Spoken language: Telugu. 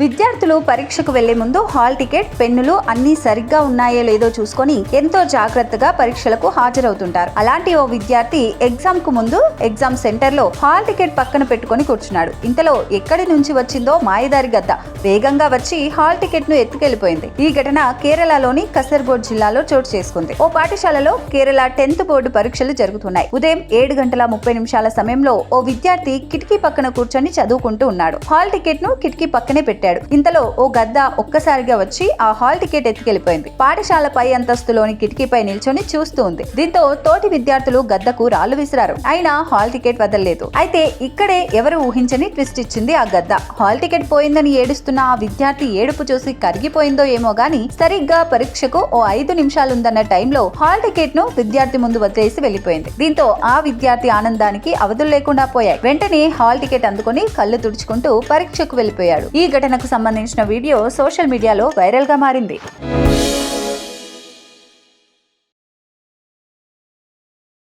విద్యార్థులు పరీక్షకు వెళ్ళే ముందు హాల్ టికెట్ పెన్నులు అన్ని సరిగ్గా ఉన్నాయో లేదో చూసుకొని ఎంతో జాగ్రత్తగా పరీక్షలకు హాజరవుతుంటారు. అలాంటి ఓ విద్యార్థి ఎగ్జామ్కు ముందు ఎగ్జామ్ సెంటర్లో హాల్ టికెట్ పక్కన పెట్టుకొని కూర్చున్నాడు. ఇంతలో ఎక్కడి నుంచి వచ్చిందో మాయదారి గద్ద వేగంగా వచ్చి హాల్ టికెట్ను ఎత్తుకెళ్ళిపోయింది ఈ ఘటన కేరళలోని కసర్గోడ్ జిల్లాలో చోటు చేసుకుంది. ఓ పాఠశాలలో కేరళ టెన్త్ బోర్డు పరీక్షలు జరుగుతున్నాయి. ఉదయం ఏడు గంటల ముప్పై నిమిషాల సమయంలో ఓ విద్యార్థి కిటికీ పక్కన కూర్చొని చదువుకుంటూ ఉన్నాడు. హాల్ టికెట్ను కిటికీ పక్కనే పెట్టాడు. ఇంతలో ఓ గద్ద ఒక్కసారిగా వచ్చి ఆ హాల్ టికెట్ ఎత్తుకెళ్ళిపోయింది పాఠశాల పై అంతస్తులోని కిటికీపై నిల్చొని చూస్తూ ఉంది. దీంతో తోటి విద్యార్థులు గద్దకు రాళ్ళు విసిరారు. అయినా హాల్ టికెట్ వదలలేదు. అయితే ఇక్కడే ఎవరు ఊహించని ట్విస్ట్ ఇచ్చింది ఆ గద్ద. హాల్ టికెట్ పోయిందని ఏడుస్తున్న ఆ విద్యార్థి ఏడుపు చూసి కరిగిపోయిందో ఏమో గాని సరిగ్గా పరీక్షకు ఓ ఐదు నిమిషాలుందన్న టైంలో హాల్ టికెట్ను విద్యార్థి ముందు వదిలేసి వెళ్ళిపోయింది దీంతో ఆ విద్యార్థి ఆనందానికి అవధులు లేకుండా పోయాయి. వెంటనే హాల్ టికెట్ అందుకుని కళ్ళు తుడుచుకుంటూ పరీక్షకు వెళ్ళిపోయాడు ఈ ఘటన సంబంధించిన వీడియో సోషల్ మీడియాలో వైరల్గా మారింది.